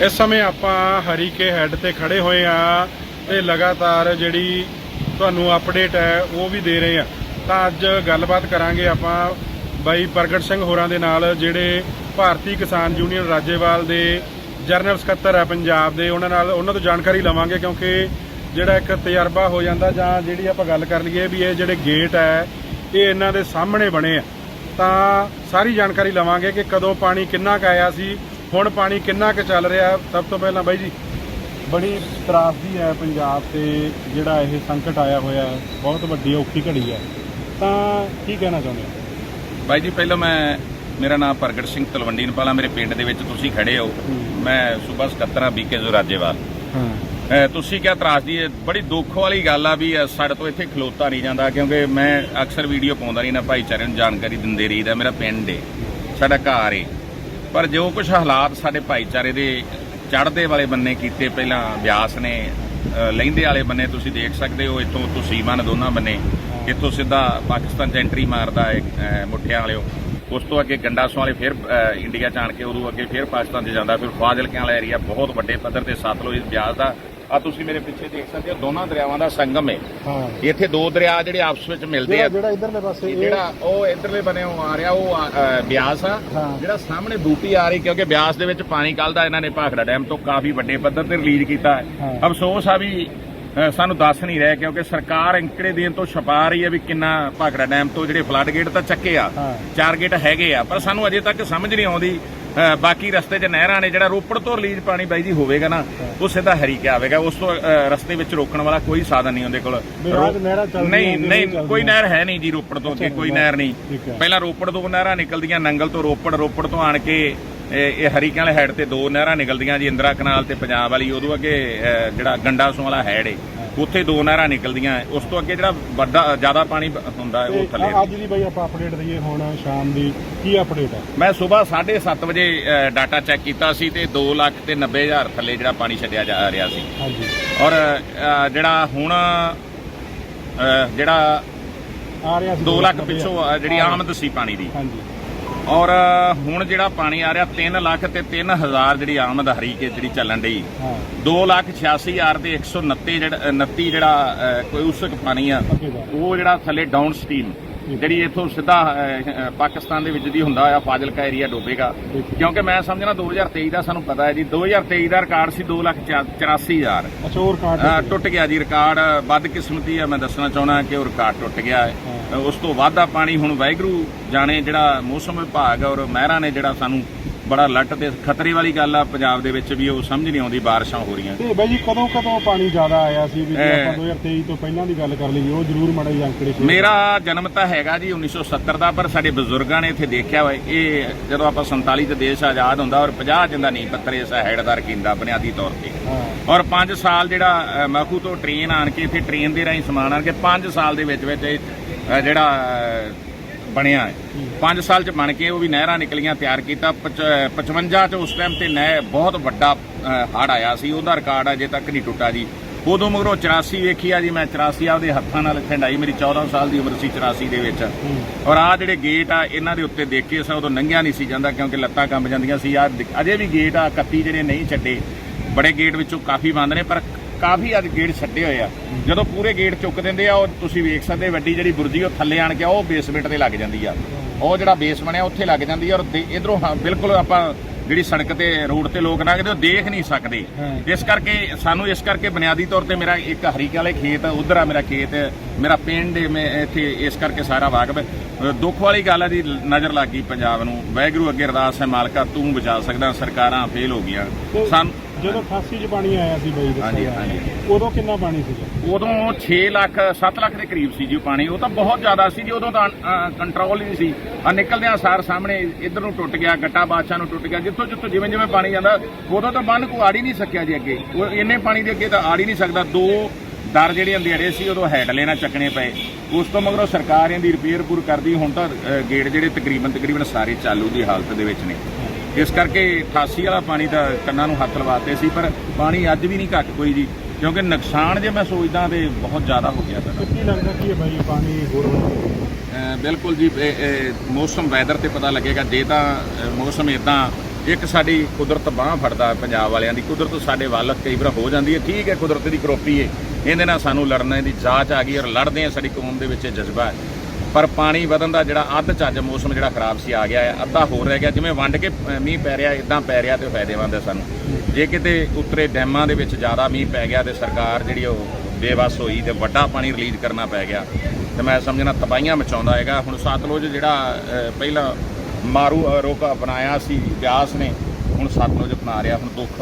ਇਸ ਸਮੇਂ ਆਪਾਂ ਹਰੀਕੇ ਹੈੱਡ ਤੇ ਖੜੇ ਹੋਏ ਆ ਤੇ ਲਗਾਤਾਰ ਜਿਹੜੀ ਤੁਹਾਨੂੰ ਅਪਡੇਟ ਹੈ, ਉਹ ਵੀ ਦੇ ਰਹੇ ਆ। ਤਾਂ ਅੱਜ ਗੱਲਬਾਤ ਕਰਾਂਗੇ ਆਪਾਂ ਬਾਈ ਪ੍ਰਗਟ ਸਿੰਘ ਹੋਰਾਂ ਦੇ ਨਾਲ, ਜਿਹੜੇ ਭਾਰਤੀ ਕਿਸਾਨ ਯੂਨੀਅਨ ਰਾਜੇਵਾਲ ਦੇ ਜਨਰਲ ਸਕੱਤਰ ਹੈ ਪੰਜਾਬ ਦੇ। ਉਹਨਾਂ ਨਾਲ ਉਹਨਾਂ ਤੋਂ ਜਾਣਕਾਰੀ ਲਵਾਂਗੇ, ਕਿਉਂਕਿ ਜਿਹੜਾ ਇੱਕ ਤਜਰਬਾ ਹੋ ਜਾਂਦਾ ਜਾਂ ਜਿਹੜੀ ਆਪਾਂ ਗੱਲ ਕਰ ਲਈਏ ਵੀ ਇਹ ਜਿਹੜੇ ਗੇਟ ਹੈ, ਇਹ ਇਹਨਾਂ ਦੇ ਸਾਹਮਣੇ ਬਣੇ ਆ। ਤਾਂ ਸਾਰੀ ਜਾਣਕਾਰੀ ਲਵਾਂਗੇ ਕਿ ਕਦੋਂ ਪਾਣੀ ਕਿੰਨਾ ਕੁ ਆਇਆ ਸੀ ਹੁਣ ਪਾਣੀ ਕਿੰਨਾ ਕੁ ਚੱਲ ਰਿਹਾ ਸਭ ਤੋਂ ਪਹਿਲਾਂ ਬਾਈ ਜੀ ਬੜੀ ਤਰਾਸਦੀ ਹੈ ਪੰਜਾਬ ਤੇ ਜਿਹੜਾ ਇਹ ਸੰਕਟ ਆਇਆ ਹੋਇਆ ਹੈ ਬਹੁਤ ਵੱਡੀ ਔਖੀ ਘੜੀ ਹੈ। ਤਾਂ ਕੀ ਕਹਿਣਾ ਚਾਹੁੰਦੇ ਹੋ? ਬਾਈ ਜੀ ਪਹਿਲਾਂ ਮੈਂ ਮੇਰਾ ਨਾਮ ਪ੍ਰਗਟ ਸਿੰਘ ਤਲਵੰਡੀ ਨਪਾਲਾ ਮੇਰੇ ਪਿੰਡ ਦੇ ਵਿੱਚ ਤੁਸੀਂ ਖੜੇ ਹੋ। ਮੈਂ ਸੂਬਾ ਸਕੱਤਰ ਬੀਕੇ ਜ਼ੋ ਰਾਜੇਵਾਲ। ਹਾਂ। ਅਹ ਤੁਸੀਂ ਕਿਹਾ ਤਰਾਸਦੀ ਹੈ ਬੜੀ ਦੁੱਖ ਵਾਲੀ ਗੱਲ ਆ ਵੀ ਸਾਡੇ ਤੋਂ ਇੱਥੇ ਖਲੋਤਾ ਨਹੀਂ ਜਾਂਦਾ ਕਿਉਂਕਿ ਮੈਂ ਅਕਸਰ ਵੀਡੀਓ ਪਾਉਂਦਾ ਰਹਿਣਾ ਭਾਈਚਾਰੇ ਨੂੰ ਜਾਣਕਾਰੀ ਦਿੰਦੇ ਰਹੀਦਾ ਮੇਰਾ ਪਿੰਡ ਏ ਸਾਡਾ ਘਰ ਏ। ਪਰ ਜੋ ਕੁਝ ਹਾਲਾਤ ਸਾਡੇ ਭਾਈਚਾਰੇ ਦੇ ਚੜ੍ਹਦੇ ਵਾਲੇ ਬੰਨੇ ਕੀਤੇ, ਪਹਿਲਾਂ ਬਿਆਸ ਨੇ ਲਹਿੰਦੇ ਵਾਲੇ ਬੰਨੇ ਤੁਸੀਂ ਦੇਖ ਸਕਦੇ ਹੋ, ਇੱਥੋਂ ਸੀਮਾ ਨੇ ਦੋਨਾਂ ਬੰਨੇ, ਇੱਥੋਂ ਸਿੱਧਾ ਪਾਕਿਸਤਾਨ 'ਚ ਐਂਟਰੀ ਮਾਰਦਾ ਹੈ ਅਹ ਮੁੱਠਿਆਂ ਵਾਲਿਓ। ਉਸ ਤੋਂ ਅੱਗੇ ਗੰਡਾਸੋਂ ਵਾਲੇ ਫਿਰ ਇੰਡੀਆ 'ਚ ਆਣ ਕੇ ਉਦੋਂ ਅੱਗੇ ਫਿਰ ਪਾਕਿਸਤਾਨ 'ਚ ਜਾਂਦਾ, ਫਿਰ ਫਾਜ਼ਿਲਕਿਆਂ ਵਾਲਾ ਏਰੀਆ ਬਹੁਤ ਵੱਡੇ ਪੱਧਰ ਤੇ, ਸਤਲੁਜ ਬਿਆਸ ਦਾ ਆ ਤੁਸੀਂ ਮੇਰੇ ਪਿੱਛੇ ਦੇਖ ਸਕਦੇ ਹੋ ਦੋਨਾਂ ਦਰਿਆਵਾਂ ਦਾ ਸੰਗਮ ਹੈ ਹਾਂ ਇੱਥੇ ਦੋ ਦਰਿਆ ਜਿਹੜੇ ਆਪਸ ਵਿੱਚ ਮਿਲਦੇ ਆ ਜਿਹੜਾ ਇਧਰਲੇ ਪਾਸੇ ਜਿਹੜਾ ਉਹ ਇਧਰਲੇ ਬਨੇ ਉਹ ਆ ਰਿਹਾ ਉਹ ਬਿਆਸ ਆ। ਜਿਹੜਾ ਸਾਹਮਣੇ ਬੂਟੀ ਆ ਰਹੀ ਕਿਉਂਕਿ ਬਿਆਸ ਦੇ ਵਿੱਚ ਪਾਣੀ ਕੱਲਦਾ ਇਹਨਾਂ ਨੇ ਭਾਖੜਾ ਡੈਮ ਤੋਂ ਕਾਫੀ ਵੱਡੇ ਪੱਧਰ ਤੇ ਰਿਲੀਜ਼ ਕੀਤਾ ਹੈ। ਅਫਸੋਸ ਆ ਵੀ ਸਾਨੂੰ ਦੱਸ ਨਹੀਂ ਰਿਹਾ ਕਿਉਂਕਿ ਸਰਕਾਰ ਅੰਕੜੇ ਦੇਣ ਤੋਂ ਛਪਾ ਰਹੀ ਹੈ ਵੀ ਕਿੰਨਾ ਭਾਖੜਾ ਡੈਮ ਤੋਂ ਜਿਹੜੇ ਫਲੱਡ ਗੇਟ ਤਾਂ ਚੱਕੇ ਆ। ਚਾਰ ਗੇਟ ਹੈਗੇ ਆ ਪਰ ਸਾਨੂੰ ਅਜੇ ਤੱਕ ਸਮਝ ਨਹੀਂ ਆਉਂਦੀ ਬਾਕੀ ਰਸਤੇ 'ਚ ਨਹਿਰਾਂ ਨੇ ਜਿਹੜਾ ਰੋਪੜ ਤੋਂ ਰਿਲੀਜ਼ ਪਾਣੀ ਬਾਈ ਜੀ ਹੋਵੇਗਾ ਨਾ ਉਹ ਸਿੱਧਾ ਹਰੀਕੇ ਆਵੇਗਾ ਉਸ ਤੋਂ ਰਸਤੇ ਵਿੱਚ ਰੋਕਣ ਵਾਲਾ ਕੋਈ ਸਾਧਨ ਨਹੀਂ ਉਹਦੇ ਕੋਲ ਨਹੀਂ ਨਹੀਂ? ਕੋਈ ਨਹਿਰ ਹੈ ਨਹੀਂ ਜੀ ਰੋਪੜ ਤੋਂ ਅੱਗੇ ਕੋਈ। ਨਹਿਰ ਨਹੀਂ। ਪਹਿਲਾਂ ਰੋਪੜ ਤੋਂ ਨਹਿਰਾਂ ਨਿਕਲਦੀਆਂ ਨੰਗਲ ਤੋਂ ਰੋਪੜ ਰੋਪੜ ਤੋਂ ਆਣ ਕੇ ਇਹ ਹਰੀਕਿਆਂ ਵਾਲੇ ਹੈਡ ਤੇ ਦੋ ਨਹਿਰਾਂ ਨਿਕਲਦੀਆਂ ਜੀ ਇੰਦਰਾ ਕਨਾਲ ਤੇ ਪੰਜਾਬ ਵਾਲੀ ਉਦੋਂ ਅੱਗੇ ਜਿਹੜਾ ਗੰਡਾਸੋਂ ਵਾਲਾ ਹੈਡ ਏ ਉੱਥੇ ਦੋ ਨਹਿਰਾਂ ਨਿਕਲਦੀਆਂ ਉਸ ਤੋਂ ਅੱਗੇ ਜਿਹੜਾ ਵੱਡਾ ਜ਼ਿਆਦਾ ਪਾਣੀ ਹੁੰਦਾ ਹੈ ਉਹ ਥੱਲੇ ਅੱਜ ਦੀ ਬਾਈ ਆਪਾਂ ਅਪਡੇਟ ਦਈਏ ਹੁਣ ਸ਼ਾਮ ਦੀ ਕੀ ਅਪਡੇਟ ਹੈ ਮੈਂ ਸਵੇਰ 7:30 ਵਜੇ ਡਾਟਾ ਚੈੱਕ ਕੀਤਾ ਸੀ ਤੇ 2 ਲੱਖ ਤੇ 90 ਹਜ਼ਾਰ ਥੱਲੇ ਜਿਹੜਾ ਪਾਣੀ ਛੱਡਿਆ ਜਾ ਰਿਹਾ ਸੀ। ਹਾਂਜੀ। ਔਰ ਜਿਹੜਾ ਹੁਣ ਜਿਹੜਾ ਆ ਰਿਹਾ ਸੀ 2 ਲੱਖ ਪਿੱਛੋਂ ਜਿਹੜੀ ਆਮਦ ਸੀ ਪਾਣੀ ਦੀ। ਹਾਂਜੀ। ਔਰ ਹੁਣ ਜਿਹੜਾ ਪਾਣੀ ਆ ਰਿਹਾ 3 ਲੱਖ ਤੇ 3000 ਜਿਹੜੀ ਆਮਦ ਹਰੀਕੇ ਜਿਹੜੀ ਚੱਲਣ ਡਈ। ਹਾਂ। 2 ਲੱਖ 86000 ਤੇ 129 ਜਿਹੜਾ 29 ਜਿਹੜਾ ਕੋਈ ਉਸਕ ਪਾਣੀ ਆ ਉਹ ਜਿਹੜਾ ਥੱਲੇ ਡਾਊਨ ਸਟ੍ਰੀਮ ਜਿਹੜੀ ਇਥੋਂ ਸਿੱਧਾ ਪਾਕਿਸਤਾਨ ਦੇ ਵਿੱਚ ਦੀ ਹੁੰਦਾ ਆ ਫਾਜ਼ਿਲਕਾ ਏਰੀਆ ਡੋਬੇਗਾ। ਕਿਉਂਕਿ ਮੈਂ ਸਮਝਣਾ 2023 ਦਾ ਸਾਨੂੰ ਪਤਾ ਹੈ ਜੀ। 2023 ਦਾ ਰਿਕਾਰਡ ਸੀ 2 ਲੱਖ 84000 ਅੱਛਾ ਹੋਰ ਕਾਰਡ ਅਹ ਟੁੱਟ ਗਿਆ ਜੀ ਰਿਕਾਰਡ ਬਦਕਿਸਮਤੀ ਆ। ਮੈਂ ਦੱਸਣਾ ਚਾਹੁੰਦਾ ਕਿ ਉਹ ਰਿਕਾਰਡ ਟੁੱਟ ਗਿਆ ਹੈ। ਉਸ ਤੋਂ ਵਾਧਾ ਪਾਣੀ ਹੁਣ ਵਾਹਿਗੁਰੂ ਜਾਣੇ ਜਿਹੜਾ ਮੌਸਮ ਵਿਭਾਗ ਔਰ ਮਹਿਰਾਂ ਨੇ ਜਿਹੜਾ ਸਾਨੂੰ ਬੜਾ ਲੱਟ ਤੇ ਖਤਰੇ ਵਾਲੀ ਗੱਲ ਆ ਪੰਜਾਬ ਦੇ ਵਿੱਚ ਵੀ ਉਹ ਸਮਝ ਨਹੀਂ ਆਉਂਦੀ ਬਾਰਿਸ਼ਾਂ ਹੋ ਰਹੀਆਂ। ਤੇ ਬਾਈ ਜੀ ਕਦੋਂ ਕਦੋਂ ਪਾਣੀ ਜ਼ਿਆਦਾ ਆਇਆ ਸੀ ਵੀ ਆਪਾਂ 2023 ਤੋਂ ਪਹਿਲਾਂ ਦੀ ਗੱਲ ਕਰ ਲਈਏ ਉਹ ਜ਼ਰੂਰ ਮਾੜਾ ਅੰਕੜੇ ਮੇਰਾ ਜਨਮ ਤਾਂ ਹੈਗਾ ਜੀ 1970 ਦਾ ਪਰ ਸਾਡੇ ਬਜ਼ੁਰਗਾਂ ਨੇ ਇੱਥੇ ਦੇਖਿਆ ਹੋਇਆ ਇਹ ਜਦੋਂ ਆਪਾਂ 47 ਚ ਦੇਸ਼ ਆਜ਼ਾਦ ਹੁੰਦਾ ਔਰ 50 ਜਿੰਦਾ ਨਹੀਂ ਪੱਤਰ ਇਸ ਹੈਡਦਾਰ ਕੀਤਾ ਬੁਨਿਆਦੀ ਤੌਰ ਤੇ। ਔਰ 5 ਸਾਲ ਜਿਹੜਾ ਮਖੂ ਤੋਂ ਟ੍ਰੇਨ ਆਣ ਕੇ ਇੱਥੇ ਟ੍ਰੇਨ ਦੇ ਰਾਹੀਂ ਸਮਾਨ ਆਣ ਕੇ 5 ਸਾਲ ਦੇ ਵਿੱਚ ਵਿੱਚ ਜਿਹੜਾ ਬਣਿਆ ਹੈ। 5 ਸਾਲ ਚ ਬਣ ਕੇ ਉਹ ਵੀ ਨਹਿਰਾਂ ਨਿਕਲੀਆਂ ਤਿਆਰ ਕੀਤਾ। ਪਚ- 55 ਚ ਉਸ ਟਾਈਮ ਤੇ ਨਹਿਰ ਬਹੁਤ ਵੱਡਾ ਹੜ ਆਇਆ ਸੀ। ਉਹਦਾ ਰਿਕਾਰਡ ਅਜੇ ਤੱਕ ਨਹੀਂ ਟੁੱਟਾ ਜੀ। ਉਦੋਂ ਮਗਰੋਂ 84 ਵੇਖੀ ਆ ਜੀ ਮੈਂ 84 ਆਪਦੇ ਹੱਥਾਂ ਨਾਲ ਖੰਡਾਈ ਮੇਰੀ 14 ਸਾਲ ਦੀ ਉਮਰ ਸੀ 84 ਦੇ ਵਿੱਚ। ਔਰ ਆ ਜਿਹੜੇ ਗੇਟ ਆ ਇਹਨਾਂ ਦੇ ਉੱਤੇ ਦੇਖ ਕੇ ਸਾ ਉਦੋਂ ਨੰਗਿਆ ਨਹੀਂ ਸੀ ਜਾਂਦਾ ਕਿਉਂਕਿ ਲੱਤਾਂ ਕੰਬ ਜਾਂਦੀਆਂ ਸੀ। ਆ ਅਜੇ ਵੀ ਗੇਟ ਆ 31 ਜਿਹੜੇ ਨਹੀਂ ਛੱਡੇ ਬੜੇ ਗੇਟ ਵਿੱਚੋਂ ਕਾਫੀ ਬੰਦ ਨੇ ਪਰ ਕਾਫੀ ਅੱਜ ਗੇਟ ਛੱਡੇ ਹੋਏ ਆ। ਜਦੋਂ ਪੂਰੇ ਗੇਟ ਚੁੱਕ ਦਿੰਦੇ ਆ ਉਹ ਤੁਸੀਂ ਵੇਖ ਸਕਦੇ ਵੱਡੀ ਜਿਹੜੀ ਬੁਰਜੀ ਉਹ ਥੱਲੇ ਆਣ ਕੇ ਉਹ ਬੇਸਮੈਂਟ ਤੇ ਲੱਗ ਜਾਂਦੀ ਆ। ਉਹ ਜਿਹੜਾ ਬੇਸ ਬਣਿਆ ਉੱਥੇ ਲੱਗ ਜਾਂਦੀ ਆ ਔਰ ਇਧਰੋਂ ਬਿਲਕੁਲ ਆਪਾਂ ਜਿਹੜੀ ਸੜਕ ਤੇ ਰੋਡ ਤੇ ਲੋਕ ਲੰਘਦੇ ਉਹ ਦੇਖ ਨਹੀਂ ਸਕਦੇ। ਇਸ ਕਰਕੇ ਸਾਨੂੰ ਇਸ ਕਰਕੇ ਬੁਨਿਆਦੀ ਤੌਰ ਤੇ ਮੇਰਾ ਇੱਕ ਹਰੀਕੇ ਵਾਲੇ ਖੇਤ ਉਧਰ ਆ ਮੇਰਾ ਖੇਤ ਮੇਰਾ ਪਿੰਡ ਮੈਂ ਇੱਥੇ ਇਸ ਕਰਕੇ ਸਾਰਾ ਵਾਕਫ ਹੈ। ਦੁੱਖ ਵਾਲੀ ਗੱਲ ਹੈ ਜੀ ਨਜ਼ਰ ਲੱਗ ਗਈ ਪੰਜਾਬ ਨੂੰ। ਵਾਹਿਗੁਰੂ ਅੱਗੇ ਅਰਦਾਸ ਹੈ ਮਾਲਕਾ ਤੂੰ ਬਚਾ ਸਕਦਾ ਸਰਕਾਰਾਂ ਫੇਲ ਹੋ ਗਈਆਂ। ਸਾਨੂੰ ਜਦੋਂ 88 ਚ ਪਾਣੀ ਆਇਆ ਸੀ ਬਾਈ ਹਾਂਜੀ। ਹਾਂਜੀ। ਉਦੋਂ ਕਿੰਨਾ ਪਾਣੀ ਸੀਗਾ? ਉਦੋਂ 6 ਲੱਖ 7 ਲੱਖ ਦੇ ਕਰੀਬ ਸੀ ਜੀ ਪਾਣੀ। ਉਹ ਤਾਂ ਬਹੁਤ ਜ਼ਿਆਦਾ ਸੀ ਜੀ ਉਦੋਂ ਤਾਂ ਕੰਟਰੋਲ ਹੀ ਨਹੀਂ ਸੀ। ਆ ਨਿਕਲਦਿਆਂ ਸਾਰ ਸਾਹਮਣੇ ਇਧਰ ਨੂੰ ਟੁੱਟ ਗਿਆ ਗੱਟਾ ਬਾਦਸ਼ਾਹ ਨੂੰ ਟੁੱਟ ਗਿਆ ਜਿੱਥੋਂ ਜਿੱਥੋਂ ਜਿਵੇਂ ਜਿਵੇਂ ਪਾਣੀ ਜਾਂਦਾ ਉਦੋਂ ਤਾਂ ਬੰਨ ਕੋ ਆੜ ਹੀ ਨਹੀਂ ਸਕਿਆ ਜੀ ਅੱਗੇ। ਉਹ ਇੰਨੇ ਪਾਣੀ ਦੇ ਅੱਗੇ ਤਾਂ ਆੜ ਹੀ ਨਹੀਂ ਸਕਦਾ। ਦੋ ਦਰ ਜਿਹੜੇ ਅੰਧੇੜੇ ਸੀ ਉਦੋਂ ਹੈਡ ਲੈਣਾ ਚੱਕਣੇ ਪਏ। ਉਸ ਤੋਂ ਮਗਰੋਂ ਸਰਕਾਰ ਇਹਦੀ ਰਿਪੇਅਰ ਪੂਰ ਕਰਦੀ ਹੁਣ ਤਾਂ ਗੇਟ ਜਿਹੜੇ ਤਕਰੀਬਨ ਤਕਰੀਬਨ ਸਾਰੇ ਚਾਲੂ ਦੀ ਹਾਲਤ ਦੇ ਵਿੱਚ ਨੇ। ਇਸ ਕਰਕੇ 88 ਵਾਲਾ ਪਾਣੀ ਤਾਂ ਕੰਨਾਂ ਨੂੰ ਹੱਥ ਲਵਾਤੇ ਸੀ ਪਰ ਪਾਣੀ ਅੱਜ ਵੀ ਨਹੀਂ ਘੱਟ ਕੋਈ ਜੀ ਕਿਉਂਕਿ ਨੁਕਸਾਨ ਜੇ ਮੈਂ ਸੋਚਦਾ ਤੇ ਬਹੁਤ ਜ਼ਿਆਦਾ ਹੋ ਗਿਆ ਸਾਡਾ। ਕੀ ਲੱਗਦਾ ਕੀ ਹੈ ਇਹ ਪਾਣੀ ਹੋਰ ਬਿਲਕੁਲ ਜੀ ਮੌਸਮ ਵੈਦਰ ਤੇ ਪਤਾ ਲੱਗੇਗਾ ਜੇ ਤਾਂ ਮੌਸਮ ਇਦਾਂ ਇੱਕ ਸਾਡੀ ਕੁਦਰਤ ਬਾਹ ਫੜਦਾ ਪੰਜਾਬ ਵਾਲਿਆਂ ਦੀ ਕੁਦਰਤ ਸਾਡੇ ਵੱਲ ਕਈ ਵਾਰ ਹੋ ਜਾਂਦੀ ਹੈ ਠੀਕ ਹੈ ਕੁਦਰਤ ਦੀ ਕਰੋਪੀ ਹੈ ਇਹਦੇ ਨਾਲ ਸਾਨੂੰ ਲੜਨ ਦੀ ਜਾਚ ਆ ਗਈ ਔਰ ਲੜਦੇ ਆ ਸਾਡੀ ਕੌਮ ਦੇ ਵਿੱਚ ਜਜ਼ਬਾ ਹੈ। ਪਰ ਪਾਣੀ ਵਧਣ ਦਾ ਜਿਹੜਾ ਅੱਧ ਚੱਜ ਮੌਸਮ ਜਿਹੜਾ ਖਰਾਬ ਸੀ ਆ ਗਿਆ ਹੈ। ਅੱਧਾ ਹੋਰ ਰਹਿ ਗਿਆ। ਜਿਵੇਂ ਵੰਡ ਕੇ ਮੀਂਹ ਪੈ ਰਿਹਾ ਇਦਾਂ ਪੈ ਰਿਹਾ ਤੇ ਫਾਇਦੇਮੰਦ ਹੈ ਸਾਨੂੰ। ਜੇ ਕਿਤੇ ਉੱਤਰੇ ਡੈਮਾਂ ਦੇ ਵਿੱਚ ਜ਼ਿਆਦਾ ਮੀਂਹ ਪੈ ਗਿਆ ਤੇ ਸਰਕਾਰ ਜਿਹੜੀ ਉਹ ਬੇਵੱਸ ਹੋਈ ਤੇ ਵੱਡਾ ਪਾਣੀ ਰਿਲੀਜ਼ ਕਰਨਾ ਪੈ ਗਿਆ ਤੇ ਮੈਂ ਸਮਝਣਾ ਤਬਾਹੀਆਂ ਮਚਾਉਂਦਾ ਹੈਗਾ। ਹੁਣ ਸਤਲੁਜ ਜਿਹੜਾ ਪਹਿਲਾਂ ਮਾਰੂ ਅ, ਰੋਕਾ ਬਣਾਇਆ ਸੀ ਬਿਆਸ ਨੇ ਹੁਣ ਸਤਲੁਜ ਬਣਾ ਰਿਹਾ ਹੁਣ ਦੁੱਖ